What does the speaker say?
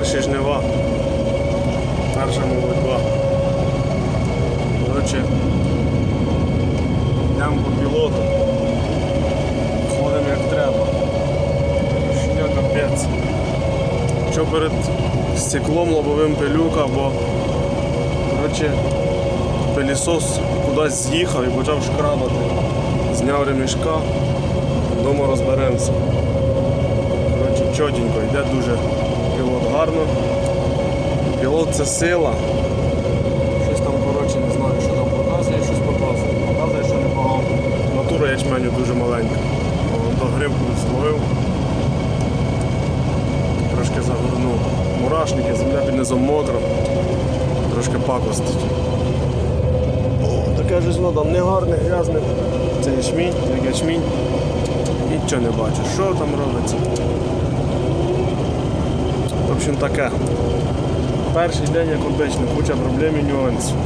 Перші жнива. Перша молодьба. Коротше, йдемо по пілоту. Ходимо як треба. Щеня капець. Що перед стеклом лобовим пилюка, бо коротше, пилісос кудись з'їхав і почав шкрабати. Зняв ремішка, вдома розберемося. Коротше, чотенько, йде дуже гарно. Пілот це сила. Щось там, коротше, не знаю, що там показує, щось показує. Показує, що непогано. Натура ячменю дуже маленька. До гривку зловив. Трошки загорнув. Мурашники, земля під низом мокра. Трошки пакостить. Таке ж там не гарне, грязне. Це ячмінь, як ячмінь. Нічого не бачу. Що там робиться? В общем таке. Перший день, як обично, куча проблем і нюансів.